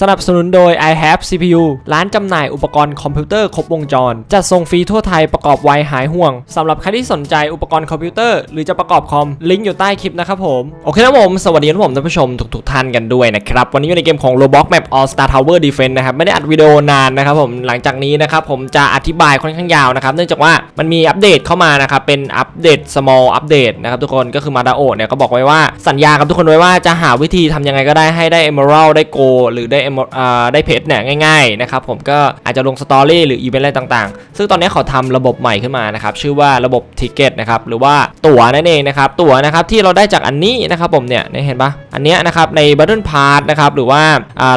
สนับสนุนโดย i have CPU ร้านจำหน่ายอุปกรณ์คอมพิวเตอร์ครบวงจร จัดส่งฟรีทั่วไทยประกอบไวหายห่วงสำหรับใครที่สนใจอุปกรณ์คอมพิวเตอร์หรือจะประกอบคอม ลิงก์อยู่ใต้คลิปนะครับผม โอเคนะผม สวัสดีท่านผมท่านผู้ชมทุกๆท่านกันด้วยนะครับ วันนี้อยู่ในเกมของ Roblox Map All Star Tower Defense นะครับ ไม่ได้อัดวิดีโอนานนะครับผมหลังจากนี้นะครับผมจะอธิบายค่อนข้างยาวนะครับเนื่องจากว่ามันมีอัปเดตเข้ามานะครับเป็นอัปเดต small update นะครับทุกคนก็คือมาดาโอเนี่ยก็บอกไว้ว่าสัญญากับทุกคนไว้ว่าจะหาวิธีทำยังไงก็ได้ให้ได้ Emerald ได้ Gold หรือได้ได้เพชรเนี่ยง่ายๆนะครับผมก็อาจจะลงสตอรี่หรืออีเวนต์อะไรต่างๆ ซึ่งตอนนี้เขาทำระบบใหม่ขึ้นมานะครับชื่อว่าระบบทิเก็ตนะครับหรือว่าตั๋วนั่นเองนะครับตั๋วนะครับที่เราได้จากอันนี้นะครับผมเนี่ยเห็นปะอันเนี้ยนะครับใน Battle Pass นะครับหรือว่า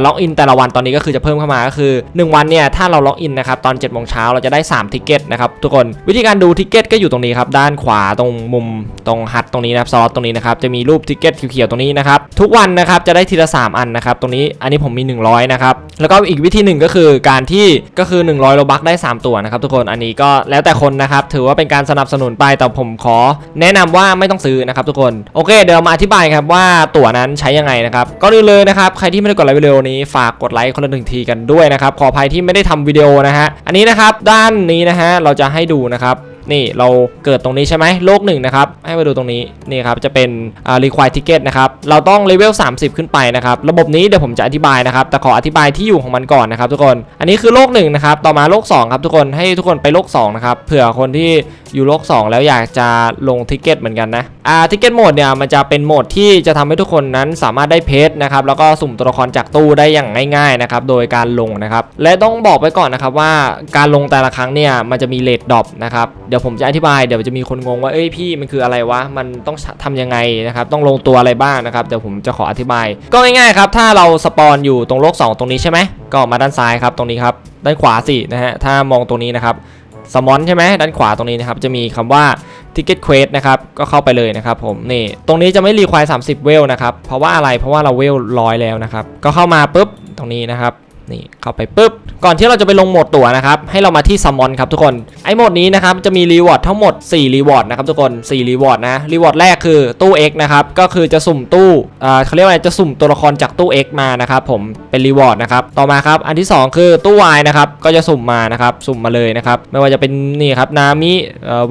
ล็อกอินแต่ละวันตอนนี้ก็คือจะเพิ่มเข้ามาก็คือ 1 วันเนี่ยถ้าเราล็อกอินนะครับตอน7จ็ดโมงเช้าเราจะได้3ทิเก็ตนะครับทุกคนวิธีการดูทิเก็ตก็อยู่ตรงนี้ครับด้านขวาตรงมุมตรงฮัทตรงนี้นะครับสล็อตตรงนี้นะครับจะมีรูปทิเก็ตเขียวๆตรงนี้นะครับทุกวันนะครับจะได้ทีละ 3 อันนะครับตรงนี้อันนี้ผมมี100 นะครับ แล้วก็อีกวิธีหนึ่งก็คือการที่ก็คือ 100โลบักได้ 3 ตัวนะครับทุกคน อันนี้ก็แล้วแต่คนนะครับ ถือว่าเป็นการสนับสนุนไป แต่ผมขอแนะนำว่าไม่ต้องซื้อนะครับทุกคน โอเค เดี๋ยวมาอธิบายครับว่าตั๋วนั้นใช้ยังไงนะครับ ก็ดูเลยนะครับ ใครที่ไม่ได้กดไลค์วิดีโอนี้ฝากกดไลค์คนละหนึ่งทีกันด้วยนะครับ ขออภัยที่ไม่ได้ทำวิดีโอนะฮะ อันนี้นะครับด้านนี้นะฮะ เราจะให้ดูนะครับ นี่เราเกิดตรงนี้ใช่ไหมโลกหนึ่งนะครับ ให้มาดูตรงนี้นี่ครับจะเป็นอ่า require ticket นะครับเราต้องเลเวล30 ขึ้นไปนะครับระบบนี้เดี๋ยวผมจะอธิบายนะครับแต่ขออธิบายที่อยู่ของมันก่อนนะครับทุกคน อันนี้คือโลกหนึ่งนะครับต่อมาโลก2ครับทุกคนให้ทุกคนไปโลก2นะครับเผื่อคนที่อยู่โลก 2 แล้วอยากจะลงทิกเก็ตเหมือนกันนะอ่าทิกเก็ตโหมดเนี่ยมันจะเป็นโหมดที่จะทำให้ทุกคนนั้นสามารถได้เพชรนะครับแล้วก็สุ่มตัวละครจากตู้ได้อย่างง่ายๆนะครับโดยการลงนะครับและต้องบอกไปก่อนนะครับว่าการลงแต่ละครั้งเนี่ยมันจะมีเลทดรอปนะครับเดี๋ยวี๋ยวผมจะอธิบายเดี๋ยวจะมีคนงงว่าเอ้ยพี่มันคืออะไรวะมันต้องทำยังไงนะครับต้องลงตัวอะไรบ้างนะครับเดี๋ยวผมจะขออธิบาย ก็ง่ายๆครับถ้าเราสปอนอยู่ตรงโลก 2 ตรงนี้ใช่ไหมก็มาด้านซ้ายครับตรงนี้ครับด้านขวาสินะฮะถ้ามองตรงนี้นะครับสมอนใช่ไหมด้านขวาตรงนี้นะครับจะมีคำว่า Ticket Quest นะครับก็เข้าไปเลยนะครับผมนี่ตรงนี้จะไม่รีควาย30 เวลนะครับเพราะว่าอะไรเพราะว่าเราเวลร้อยแล้วนะครับก็เข้ามาปุ๊บตรงนี้นะครับนี่เข้าไปปุ๊บก่อนที่เราจะไปลงโหมดตั๋วนะครับให้เรามาที่ซัมมอนครับทุกคน ไอ้โหมดนี้นะครับจะมีรีวอร์ดทั้งหมด4รีวอร์ดนะครับทุกคน4รีวอร์ดนะรีวอร์ดแรกคือตู้ X นะครับก็คือจะสุ่มตู้อ่าเขาเรียกว่าอะไรจะสุ่มตัวละครจากตู้ X มานะครับผมเป็นรีวอร์ดนะครับต่อมาครับอันที่ 2 คือตู้ Y นะครับก็จะสุ่มมานะครับสุ่มมาเลยนะครับไม่ว่าจะเป็นนี่ครับนามิ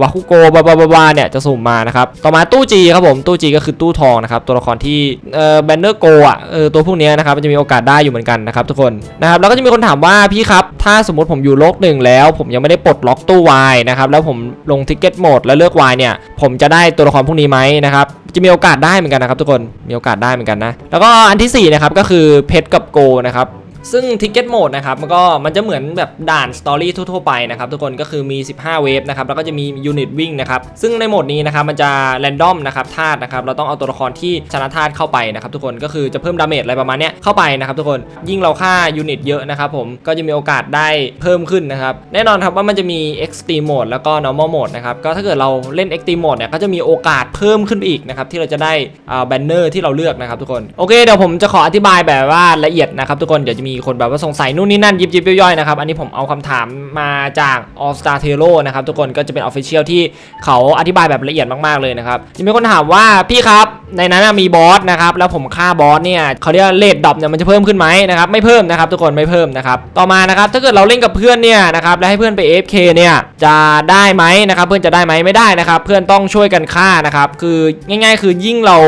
วาคุโกบาบาบาบาเนี่ยจะสุ่มมานะครับต่อมาตู้ G ครับผมตู้ G ก็คือตู้ทองนะครับตัวละครที่เอ่อแบนเนอร์โกอะเออตัวพวกนี้นะครับมันจะมีโอกาสได้อยู่เหมือนกันนะครับทุกคนนะครับแล้วก็จะมีคนถามว่าพี่ครับถ้าสมมติผมอยู่โลกหนึ่งแล้ว ผมยังไม่ได้ปลดล็อกตู้ Y นะครับแล้วผมลงทิกเก็ตโหมดแล้วเลือก Y เนี่ยผมจะได้ตัวละครพวกนี้ไหมนะครับจะมีโอกาสได้เหมือนกันนะครับทุกคนมีโอกาสได้เหมือนกันนะแล้วก็อันที่สี่นะครับก็คือเพชรกับโกนะครับ ซึ่ง Ticket Mode นะครับมันก็มันจะเหมือนแบบด่านสตอรี่ทั่วๆไปนะครับทุกคนก็คือมี 15 เวฟนะครับแล้วก็จะมียูนิตวิ่งนะครับซึ่งในโหมดนี้นะครับมันจะแรนดอมนะครับธาตุนะครับเราต้องเอาตัวละครที่ชนะธาตุเข้าไปนะครับทุกคนก็คือจะเพิ่มดาเมจอะไรประมาณเนี้ยเข้าไปนะครับทุกคนยิ่งเราฆ่ายูนิตเยอะนะครับผมก็จะมีโอกาสได้เพิ่มขึ้นนะครับแน่นอนครับว่ามันจะมี Extreme Mode แล้วก็ Normal Mode นะครับก็ถ้าเกิดเราเล่น Extreme Mode เนี่ยก็จะมีโอกาสเพิ่มขึ้นไปอีกนะครับที่เราจะได้อ่าแบนเนอร์ที่เราเลือกนะครับทุกคนโอเคเดี๋ยวผมจะขออธิบายแบบว่าละเอียดนะครับทุกคนเดี๋ยวจะมีีคนแบบว่าสงสัยนู่นนี่นั่นยิบยิบย่อยๆนะครับอันนี้ผมเอาคำถามมาจาก All Star t e l o นะครับทุกคนก็จะเป็น Official ที่เขาอธิบายแบบละเอียดมากๆเลยนะครับจะมีคนถามว่าพี่ครับในนั้นมีบอสนะครับแล้วผมฆ่าบอสเนี่ยเขาเรียกเลดดรอปเนี่ยมันจะเพิ่มขึ้นไหมนะครับไม่เพิ่มนะครับทุกคนไม่เพิ่มนะครับต่อมานะครับถ้าเกิดเราเล่นกับเพื่อนเนี่ยนะครับแล้วให้เพื่อนไป AFK เนี่ยจะได้ไหมนะครับเพื่อนจะได้ไหมไม่ได้นะครับเพื่อนต้องช่วยกันฆ่านะครับคือง่าย ๆ คือยิ่งเรา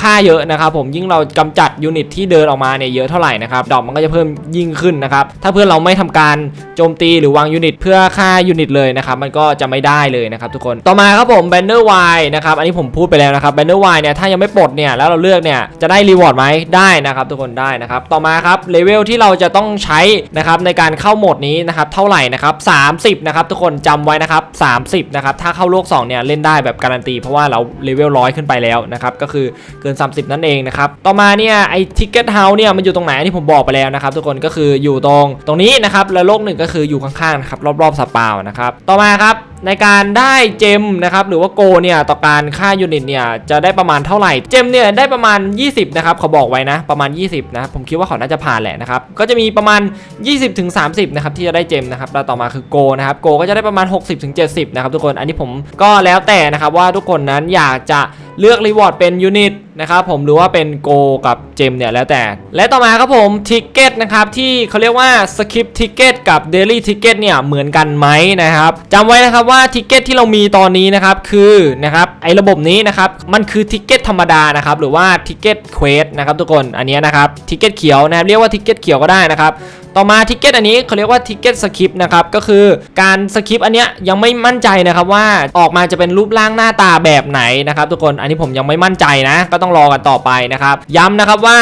ฆ่าเยอะนะครับผมยิ่งเรากำจัดยูนิตที่เดินออกมาเนี่ยเยอะเท่าไหร่นะครับดอกมันก็จะเพิ่มยิ่งขึ้นนะครับ ถ้าเพื่อนเราไม่ทำการโจมตีหรือวางยูนิตเพื่อฆ่ายูนิตเลยนะครับมันก็จะไม่ได้เลยนะครับทุกคนต่อมาครับผมแบนเนอร์ Y นะครับอันนี้ผมพูดไปแล้วนะครับแบนเนอร์ Y เนี่ยถ้ายังไม่ปลดเนี่ยแล้วเราเลือกเนี่ยจะได้รีวอร์ดไหมได้นะครับทุกคนได้นะครับต่อมาครับเลเวลที่เราจะต้องใช้นะครับในการเข้าโหมดนี้นะครับเท่าไหร่นะครับ30นะครับทุกคนจำไว้นะครับ30นะครับถ้าเข้าโลก2เนี่ยเล่นได้แบบการันตีเพราะว่าเราเลเวลร้อยขึ้นไปแล้วนะครับก็คือเกิน 30 นั่นเองนะครับต่อมาเนี่ยไอ้ทิกเก็ตเฮาส์เนี่ยมันอยู่ตรงไหนอันนี้ผมบอกไปแล้วนะครับทุกคนก็คืออยู่ตรงตรงนี้นะครับแล้วโลกหนึ่งก็คืออยู่ข้างๆนะครับรอบๆสปาวนะครับต่อมาครับในการได้เจมนะครับหรือว่าโกเนี่ยต่อการฆ่ายูนิตเนี่ยจะได้ประมาณเท่าไหร่เจมเนี่ยได้ประมาณ 20นะครับเขาบอกไว้นะประมาณ 20นะครับผมคิดว่าเขาน่าจะผ่านแหละนะครับก็จะมีประมาณ 20ถึง30นะครับที่จะได้เจมนะครับแล้วต่อมาคือโกนะครับโกก็จะได้ประมาณ 60ถึง70นะครับทุกคนอันนี้ผมก็แล้วแต่นะครับว่าทุกคนนั้นอยากจะเลือกรีวอร์ดเป็นยูนิต นะครับผมหรือว่าเป็นโกกับเจมเนี่ยแล้วแต่ และต่อมาครับผมทิกเก็ตนะครับที่เขาเรียกว่าสคริปทิกเก็ตกับเดลี่ทิกเก็ตเนี่ยเหมือนกันไหมนะครับจำไว้นะครับว่าทิกเก็ตที่เรามีตอนนี้นะครับคือนะครับไอ้ระบบนี้นะครับมันคือทิกเก็ตธรรมดานะครับหรือว่าทิกเก็ตเควสนะครับทุกคนอันนี้นะครับทิกเก็ตเขียวนะครับเรียกว่าทิกเก็ตเขียวก็ได้นะครับต่อมาทิกเก็ตอันนี้เขาเรียกว่าทิกเก็ตสคริปนะครับก็คือการสคริปอันเนี้ยยังไม่มั่นใจนะครับว่าออกมาจะเป็นรูปร่างหน้าตาแบบไหนนะครับทุกคนอันนี้ผมยังไม่มั่นใจนะก็ต้องต้องรอกันต่อไปนะครับย้ำนะครับว่า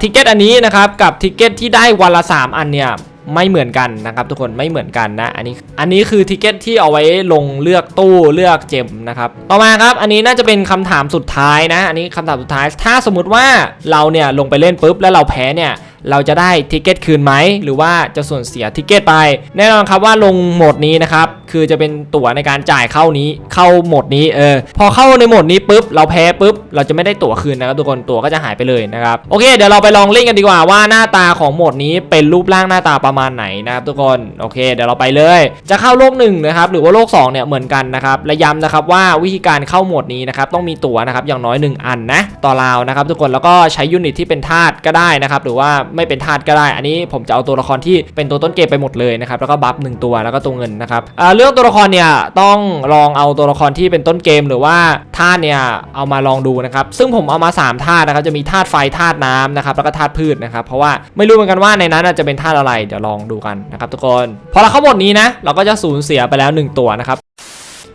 ทิกเก็ตอันนี้นะครับกับทิกเก็ตที่ได้วันละ 3 อันเนี่ยไม่เหมือนกันนะครับทุกคนไม่เหมือนกันนะอันนี้อันนี้คือทิกเก็ตที่เอาไว้ลงเลือกตู้เลือกเจมนะครับต่อมาครับอันนี้น่าจะเป็นคำถามสุดท้ายนะ อันนี้คำถามสุดท้าย ถ้าสมมุติว่าเราเนี่ยลงไปเล่นปุ๊บแล้วเราแพ้เนี่ย เราจะได้ทิเก็ตคืนไหมหรือว่าจะส่วนเสียทิเก็ตไป แน่นอนครับว่าลงโหมดนี้นะครับคือจะเป็นตั๋วในการจ่ายเข้านี้เข้าโหมดนี้เออพอเข้าในโหมดนี้ปุ๊บเราแพ้ปุ๊บเราจะไม่ได้ตั๋วคืนนะครับทุกคนตั๋วก็จะหายไปเลยนะครับโอเคเดี๋ยวเราไปลองเล่นกันดีกว่าว่าหน้าตาของโหมดนี้เป็นรูปร่างหน้าตาประมาณไหนนะครับทุกคนโอเค เดี๋ยวเราไปเลย จะเข้าโลกหนึ่งนะครับหรือว่าโลกสองเนี่ยเหมือนกันนะครับและย้ำนะครับว่าวิธีการเข้าโหมดนี้นะครับต้องมีตั๋วนะครับอย่างน้อย 1 อันนะต่อราวนะครับทุกคนแล้วก็ใช้ยูนิตที่เป็นธาตุก็ได้นะครับหรือว่าไม่เป็นธาตุก็ได้ อันนี้ผมจะเอาตัวละครที่เป็นตัวต้นเกมไปหมดเลยนะครับแล้วก็บัฟหนึ่งตัวแล้วก็ตัวเงินนะครับเรื่องตัวละครเนี่ยต้องลองเอาตัวละครที่เป็นต้นเกมหรือว่าธาตุเนี่ยเอามาลองดูนะครับซึ่งผมเอามา3ธาตุนะครับจะมีธาตุไฟธาตุน้ำนะครับแล้วก็ธาตุพืชนะครับเพราะว่าไม่รู้เหมือนกันว่าในนั้นจะเป็นธาตุอะไรเดี๋ยวลองดูกันนะครับทุกคนพอเราเข้าโหมดนี้นะเราก็จะสูญเสียไปแล้ว 1 ตัวนะครับ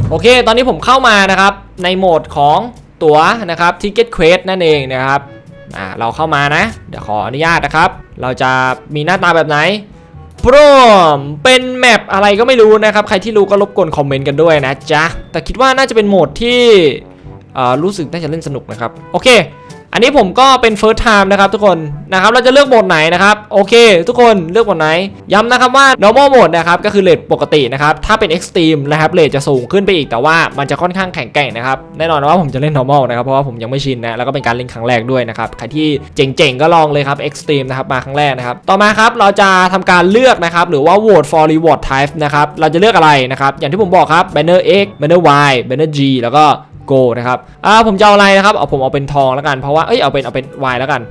โอเค ตอนนี้ผมเข้ามานะครับในโหมดของตั๋วนะครับ Ticket Quest นั่นเองนะครับ อ่าเราเข้ามานะ เดี๋ยวขออนุญาตนะครับ เราจะมีหน้าตาแบบไหนพร้อมเป็นแมปอะไรก็ไม่รู้นะครับ ใครที่รู้ก็รบกวนคอมเมนต์กันด้วยนะจ๊ะ แต่คิดว่าน่าจะเป็นโหมดที่อ่ารู้สึกน่าจะเล่นสนุกนะครับ โอเค อันนี้ผมก็เป็น first time นะครับทุกคนนะครับเราจะเลือกโหมดไหนนะครับโอเค ทุกคนเลือกโหมดไหน ย้ำนะครับว่า normal mode นะครับก็คือเลทปกตินะครับถ้าเป็น extreme นะครับเลทจะสูงขึ้นไปอีกแต่ว่ามันจะค่อนข้างแข็งแกร่งนะครับแน่นอนว่าผมจะเล่น normal นะครับเพราะว่าผมยังไม่ชินนะแล้วก็เป็นการเล่นครั้งแรกด้วยนะครับใครที่เจ๋งๆก็ลองเลยครับ extreme นะครับมาครั้งแรกนะครับต่อมาครับเราจะทำการเลือกนะครับหรือว่า vote for reward type นะครับเราจะเลือกอะไรนะครับอย่างที่ผมบอกครับ banner X banner Y banner G แล้วก็ go นะครับอ่าผมจะเอาอะไรนะครับเอาผมเอาเป็นทองแล้วกันเพราะว่าเอ้ยเอาเป็นเอาเป็น Y แล้วกัน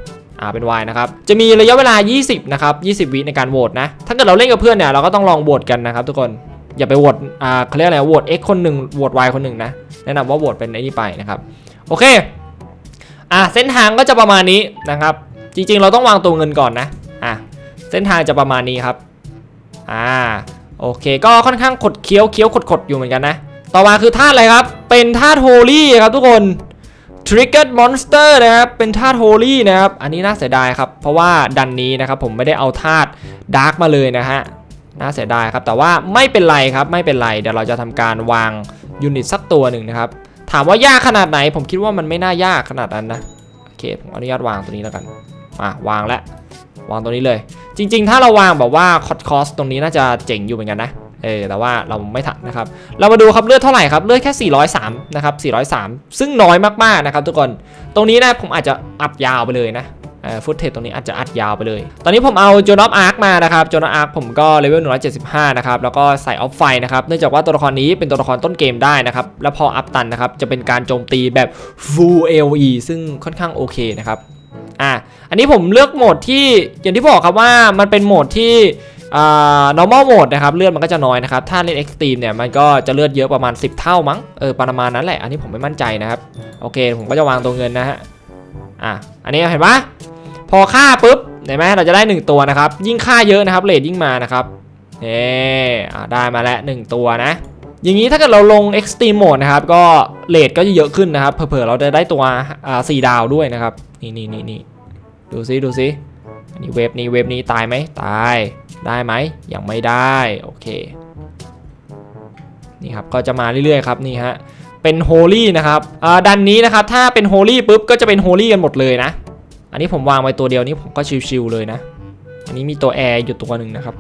อ่าเป็น Y นะครับจะมีระยะเวลา 20 นะครับ 20 วิในการโหวตนะ ถ้าเกิดเราเล่นกับเพื่อนเนี่ยเราก็ต้องลองโหวตกันนะครับทุกคนอย่าไปโหวตอ่าเขาเรียกอะไรโหวต X คนหนึ่งโหวต Y คนหนึ่งนะ แนะนำว่าโหวตเป็นไอ้นี่ไปนะครับ โอเคอ่าเส้นทางก็จะประมาณนี้นะครับ จริงๆ เราต้องวางตัวเงินก่อนนะอะเส้นทางจะประมาณนี้ครับอ่าโอเค ก็ค่อนข้างขดเคี้ยวเคี้ยวขดขดๆอยู่เหมือนกันนะ ต่อมาคือธาตุอะไรครับ เป็นธาตุโฮลี่ครับทุกคน Triggered Monster นะครับ เป็นธาตุโฮลี่นะครับ อันนี้น่าเสียดายครับ เพราะว่าดันนี้นะครับผมไม่ได้เอาธาตุดาร์กมาเลยนะฮะ น่าเสียดายครับ แต่ว่าไม่เป็นไรครับ ไม่เป็นไร เดี๋ยวเราจะทำการวางยูนิตสักตัวหนึ่งนะครับ ถามว่ายากขนาดไหน ผมคิดว่ามันไม่น่ายากขนาดนั้นนะ โอเค ผมอนุญาตวางตัวนี้แล้วกัน อะ วางแล้ว วางตัวนี้เลย จริง ๆ ถ้าเราวางแบบว่าคอสคอสตรงนี้น่าจะเจ๋งอยู่เหมือนกันนะ เออแต่ว่าเราไม่ทันนะครับ เรามาดูครับเลือดเท่าไหร่ครับเลือดแค่ 403 นะครับ 403 ซึ่งน้อยมากๆนะครับทุกคน ตรงนี้นะผมอาจจะอัดยาวไปเลยนะฟุตเทจตรงนี้อาจจะอัดยาวไปเลย ตอนนี้ผมเอาโจนอฟอาร์คมานะครับ โจนอฟอาร์คผมก็เลเวล 175 นะครับ แล้วก็ใส่ออฟไฟนะครับ เนื่องจากว่าตัวละครนี้เป็นตัวละครต้นเกมได้นะครับ แล้วพออัพตันนะครับ จะเป็นการโจมตีแบบ full AOE ซึ่งค่อนข้างโอเคนะครับ อะ อันนี้ผมเลือกโหมดที่อย่างที่บอกครับว่ามันเป็นโหมดที่ อ่า normal mode นะครับเลือดมันก็จะน้อยนะครับ ถ้าเล่น extreme เนี่ยมันก็จะเลือดเยอะประมาณ 10 เท่ามั้ง เออประมาณนั้นแหละ อันนี้ผมไม่มั่นใจนะครับ โอเค ผมก็จะวางตัวเงินนะฮะ อะ อันนี้เห็นปะพอฆ่าปุ๊บ เห็นไหมเราจะได้ 1 ตัวนะครับ ยิ่งฆ่าเยอะนะครับเรทยิ่งมานะครับเออ่ได้มาแล้ว 1 ตัวนะ อย่างนี้ถ้าเกิดเราลง extreme mode นะครับ ก็เรทก็จะเยอะขึ้นนะครับ เผลอเราจะได้ตัวอ่าสี่ดาวด้วยนะครับ นี่นี่นี่นี่ดูซิดูซิอันนี้เวฟนี้เวฟนี้ตายไหมตาย ได้ไหมยังไม่ได้โอเคนี่ครับก็จะมาเรื่อยๆครับนี่ฮะเป็นโฮลี่นะครับอ่าดันนี้นะครับถ้าเป็นโฮลี่ปุ๊บก็จะเป็นโฮลี่กันหมดเลยนะ อันนี้ผมวางไว้ตัวเดียวนี้ผมก็ชิวๆเลยนะ อันนี้มีตัวแอร์อยู่ตัวหนึ่งนะครับ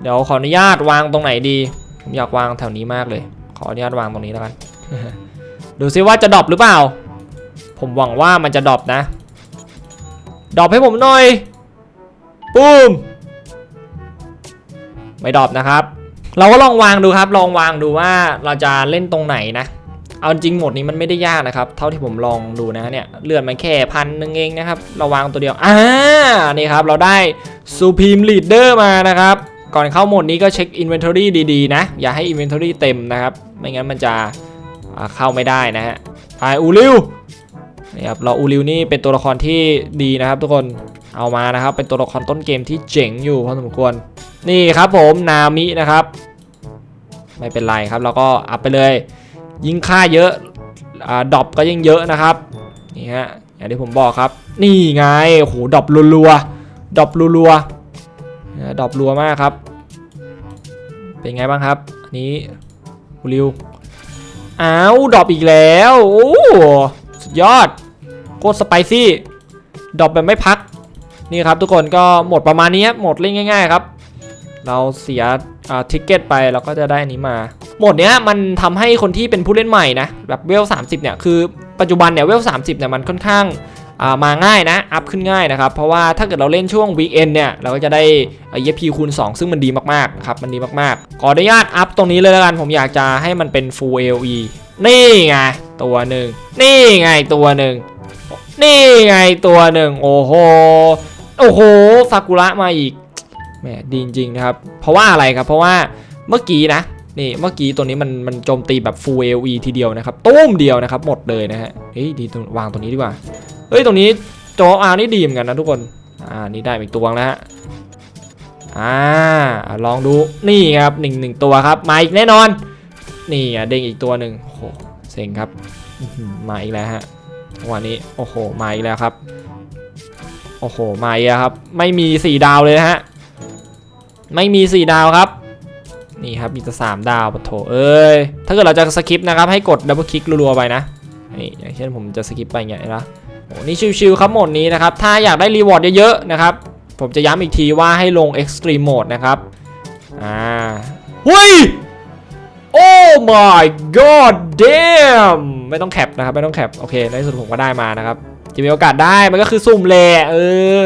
เดี๋ยวขออนุญาตวางตรงไหนดี ผมผมอยากวางแถวนี้มากเลย ขออนุญาตวางตรงนี้แล้วกันดูซิว่าจะดรอปหรือเปล่า ผมหวังว่ามันจะดรอปนะดรอปให้ผมหน่อยปุ้ม ไม่ดรอปนะครับ เราก็ลองวางดูครับ ลองวางดูว่าเราจะเล่นตรงไหนนะ เอาจริงโหมดนี้มันไม่ได้ยากนะครับ เท่าที่ผมลองดูนะเนี่ยเลื่อนมันแค่พันหนึ่งเองนะครับ เราวางตัวเดียว อ่า นี่ครับเราได้ Supreme Leader มานะครับ ก่อนเข้าโหมดนี้ก็เช็ค Inventory ดีๆนะ อย่าให้ Inventory เต็มนะครับ ไม่งั้นมันจะเข้าไม่ได้นะฮะไปอูริวนี่ครับเราอูริวนี่เป็นตัวละครที่ดีนะครับทุกคน เอามานะครับเป็นตัวละครต้นเกมที่เจ๋งอยู่พอสมควร นี่ครับผมนามินะครับ ไม่เป็นไรครับเราก็อัพไปเลย ยิ่งค่าเยอะอ่าดอปก็ยิ่งเยอะนะครับนี่ฮะอย่างที่ผมบอกครับ นี่ไงโอ้โหดอปรัวๆดอปรัวๆดอปรัวมากครับ เป็นไงบ้างครับอันนี้ฮูริวอ้าวดอปอีกแล้วโอ้สุดยอดโคตรสไปซี่ดอปแบบไม่พัก นี่ครับทุกคนก็หมดประมาณนี้หมดเล่นง่าย ๆ ครับ เราเสียทิกเก็ตไปเราก็จะได้อันนี้มา หมดเนี้ยมันทำให้คนที่เป็นผู้เล่นใหม่นะแบบเวล 30 เนี่ยคือปัจจุบันเนี่ยเวล 30 เนี่ยมันค่อนข้างามาง่ายนะ อัพขึ้นง่ายนะครับ เพราะว่าถ้าเกิดเราเล่นช่วงวีคเอนเนี่ย เราก็จะได้เอพีคูณ 2 ซึ่งมันดีมากๆครับ มันดีมากๆ ขออนุญาตอัพตรงนี้เลยแล้วกัน ผมอยากจะให้มันเป็น full AOE นี่ไง ตัวหนึ่ง นี่ไงตัวหนึ่ง นี่ไงตัวหนึ่ง โอ้โห โอ้โหซากุระมาอีกแหมดีจริงนะครับ เพราะว่าอะไรครับ เพราะว่าเมื่อกี้นะนี่เมื่อกี้ตัวนี้มันมันโจมตีแบบ full AOE ทีเดียวนะครับตุ้มเดียวนะครับหมดเลยนะฮะเฮ้ยดีวางตัวนี้ดีกว่าเฮ้ยตรงนี้โจอานี่ดีเหมือนกันนะทุกคนอ่านี่ได้อีกตัวแล้วฮะอ่าลองดูนี่ครับหนึ่งหนึ่งตัวครับมาอีกแน่นอน นี่อะเด้งอีกตัวหนึ่งโอ้โหเซ็งครับมาอีกแล้วฮะวันนี้โอ้โหมาอีกแล้วครับ โอ้โหมาอีกแล้วครับ ไม่มีสี่ดาวเลยนะฮะ ไม่มี 4 ดาวครับ นี่ครับมีแต่3ดาวปะโถเอ้ย ถ้าเกิดเราจะสคิปนะครับ ให้กดดับเบิลคลิกรัวๆไปนะ นี่อย่างเช่นผมจะสคิปไปอย่างเงี้ยนะโอ้นี่ชิวๆครับโหมดนี้นะครับ ถ้าอยากได้รีวอร์ดเยอะๆนะครับ ผมจะย้ำอีกทีว่าให้ลง Extreme Mode นะครับ อ่าเฮ้ยโอ้ my god damn ไม่ต้องแคปนะครับ ไม่ต้องแคป โอเค ในที่สุดผมก็ได้มานะครับ จะมีโอกาสได้มันก็คือสุ่มแหละเออ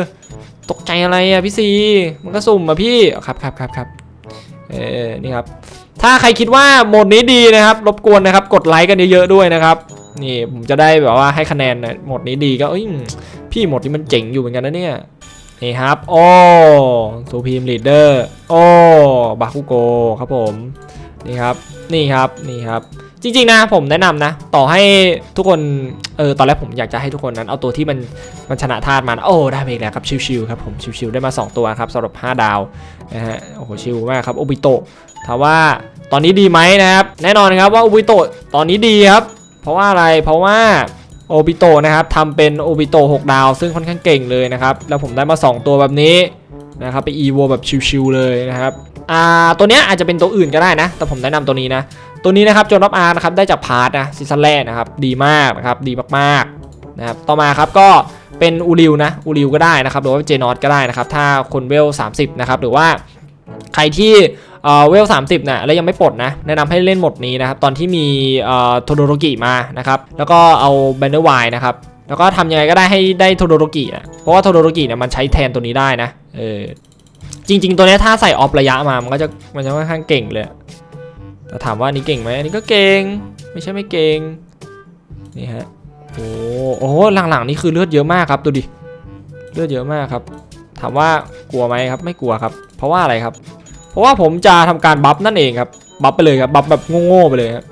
ตกใจอะไรอะพี่ซีมันก็สุ่มมาพี่ครับครับครับครับเออนี่ครับ ถ้าใครคิดว่าโหมดนี้ดีนะครับ รบกวนนะครับ กดไลค์กันเยอะๆด้วยนะครับนี่ผมจะได้แบบว่าให้คะแนนหน่อยโหมดนี้ดีก็เอ้ยพี่โหมดนี้มันเจ๋งอยู่เหมือนกันนะเนี่ยนี่ครับโอ้ซูพีมลีดเดอร์โอ้บาคุโกครับผมนี่ครับนี่ครับนี่ครับ จริงๆนะผมแนะนำนะ ต่อให้ทุกคนเออตอนแรกผมอยากจะให้ทุกคนนั้นเอาตัวที่มันมันชนะธาตุมาโอ้ได้ไปอีกแล้วครับชิวๆครับผมชิวๆได้มา 2 ตัวครับสำหรับ 5 ดาวนะฮะโอ้โหชิวมากครับโอบิโตะถามว่าตอนนี้ดีไหมนะครับ แน่นอนครับว่าโอบิโตะตอนนี้ดีครับ เพราะว่าอะไรเพราะว่าโอบิโตะนะครับทำเป็นโอบิโตะ6ดาว ซึ่งค่อนข้างเก่งเลยนะครับ แล้วผมได้มา 2 ตัวแบบนี้นะครับไปอีโวแบบชิวๆเลยนะครับอ่าตัวเนี้ยอาจจะเป็นตัวอื่นก็ได้นะ แต่ผมแนะนำตัวนี้นะ ตัวนี้นะครับโจนอฟอาร์นะครับได้จากพาร์ทนะซีซั่นแรกนะครับดีมากนะครับดีมากๆนะครับต่อมาครับก็เป็นอูริวนะอูริวก็ได้นะครับหรือว่าเจนอตก็ได้นะครับถ้าคนเวล 30 นะครับหรือว่าใครที่เอ่อเวล30นะแล้วยังไม่ปลดนะแนะนำให้เล่นหมดนี้นะครับตอนที่มีเอ่อโทโดโรกิมานะครับแล้วก็เอาแบนเดอร์ไวนะครับแล้วก็ทำยังไงก็ได้ให้ได้โทโดโรกินะเพราะว่าโทโดโรกิเนี่ยมันใช้แทนตัวนี้ได้นะเออจริง ๆ ตัวนี้ถ้าใส่ออฟระยะมามันก็จะมันจะค่อนข้างเก่งเลย แต่ถามว่านี้เก่งไหมอันนี้ก็เก่ง ไม่ใช่ไม่เก่ง นี่ฮะ โอ้โอ้หลังๆนี่คือเลือดเยอะมากครับ ดูดิ เลือดเยอะมากครับ ถามว่ากลัวไหมครับ ไม่กลัวครับ เพราะว่าอะไรครับ เพราะว่าผมจะทำการบัฟนั่นเองครับ บัฟไปเลยครับ บัฟแบบโง่ๆไปเลยครับ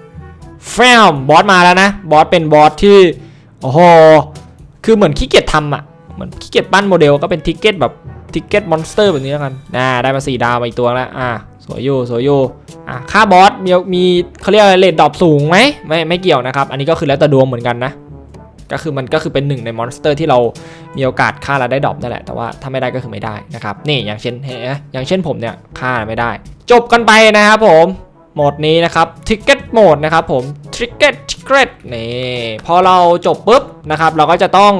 แฟมบอสมาแล้วนะ บอสเป็นบอสที่ โอ้โห คือเหมือนขี้เกียจทำอะ เหมือนขี้เกียจปั้นโมเดลก็เป็นทิกเก็ตแบบ ทิกเก็ตมอนสเตอร์แบบนี้แล้วกันน่าได้มาสี่ดาวมาอีกตัวแล้วอ่าสวยอยู่สวยอยู่อะค่าบอสมีมีเขาเรียกอะไรเลทดรอปสูงไหมไม่ไม่เกี่ยวนะครับ อันนี้ก็คือแล้วแต่ดวงเหมือนกันนะก็คือมันก็คือเป็นหนึ่งในมอนสเตอร์ที่เรามีโอกาสฆ่าแล้วได้ดรอปนั่นแหละ แต่ว่าถ้าไม่ได้ก็คือไม่ได้นะครับนี่อย่างเช่นเห็นไหมอย่างเช่นผมเนี่ยฆ่าไม่ได้ จบกันไปนะครับผมโหมดนี้นะครับทิกเก็ตโหมดนะครับผมทิกเก็ตทิกเก็ตนี่พอเราจบปุ๊บนะครับเราก็จะต้อง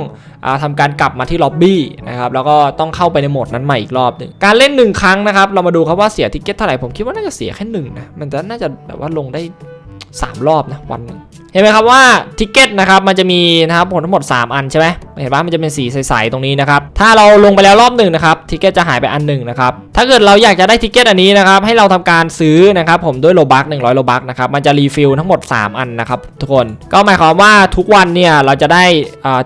ทำการกลับมาที่ล็อบบี้นะครับแล้วก็ต้องเข้าไปในโหมดนั้นใหม่อีกรอบหนึ่งการเล่นหนึ่งครั้งนะครับเรามาดูครับว่าเสียทิกเก็ตเท่าไหร่ผมคิดว่าน่าจะเสียแค่หนึ่งนะมันจะน่าจะแบบว่าลงได้ 3 รอบนะวันหนึ่งเห็นไหมครับว่าทิกเก็ตนะครับมันจะมีนะครับผลทั้งหมด 3 อันใช่ไหมเห็นปะมันจะเป็นสีใสๆตรงนี้นะครับถ้าเราลงไปแล้วรอบหนึ่งนะครับทิกเก็ตจะหายไปอันหนึ่งนะครับ ถ้าเกิดเราอยากจะได้ทิกเก็ตอันนี้นะครับให้เราทำการซื้อนะครับผมด้วยโลบัก100โลบักนะครับมันจะรีฟิลทั้งหมด 3 อันนะครับทุกคนก็หมายความว่าทุกวันเนี่ยเราจะได้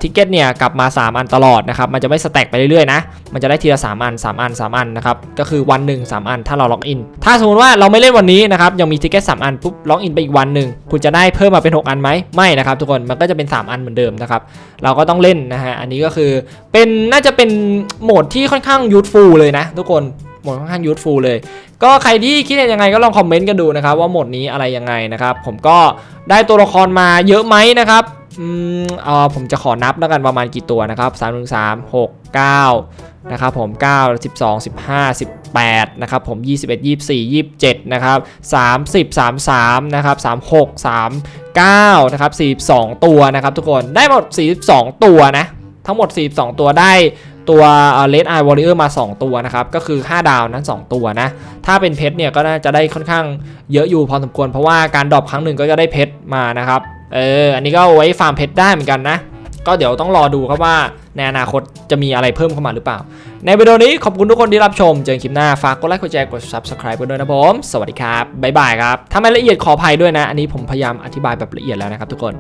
ทิกเก็ตเนี่ยกลับมา 3 อันตลอดนะครับมันจะไม่สแต็กไปเรื่อยๆนะมันจะได้ทีละ3อัน 3 อัน 3 อันนะครับก็คือวันหนึ่ง3อันถ้าเราล็อกอินถ้าสมมติว่าเราไม่เล่นวันนี้นะครับยังมีทิกเก็ต3อันปุ๊บล็อกอินไปอีกวันหนึ่งคุณจะได้เพิ่มมาเป็น 6 อันไหมไม่นะครับทุกคนมันก็จะเป็น 3 อันเหมือนเดิมนะครับเราก็ต้องเล่นนะฮะอันนี้ก็คือเป็นน่าจะเป็นโหมดที่ค่อนข้างยูทฟูลเลยนะทุกคน มดค่อนข้างยูทฟูลเลย ก็ใครที่คิดเห็นยังไงก็ลองคอมเมนต์กันดูนะครับว่าโหมดนี้อะไรยังไงนะครับ ผมก็ได้ตัวละครมาเยอะไหมนะครับอืมเออผมจะขอนับแล้วกันประมาณกี่ตัวนะครับ3 1 3 6 9นะครับผม9 12 15 18นะครับผม 21 24 27นะครับ30 33นะครับ36 39นะครับ42 ตัวนะครับทุกคนได้หมด 42 ตัวนะทั้งหมด 42 ตัวได้ ตัวเลดไอวอริเออร์มา 2 ตัวนะครับ ก็คือ 5 ดาวนั้น 2 ตัวนะ ถ้าเป็นเพชรเนี่ยก็น่าจะได้ค่อนข้างเยอะอยู่พอสมควร เพราะว่าการดรอปครั้งหนึ่งก็จะได้เพชรมานะครับ เออ อันนี้ก็ไว้ฟาร์มเพชรได้เหมือนกันนะ ก็เดี๋ยวต้องรอดูครับว่าในอนาคตจะมีอะไรเพิ่มเข้ามาหรือเปล่า ในวิดีโอนี้ขอบคุณทุกคนที่รับชม เจอกันคลิปหน้า ฝากกดไลค์ กดแชร์ กด subscribe กันด้วยนะผม สวัสดีครับ บ๊ายบายครับ ถ้าไม่ละเอียดขออภัยด้วยนะ อันนี้ผมพยายามอธิบายแบบละเอียดแล้วนะครับทุกคน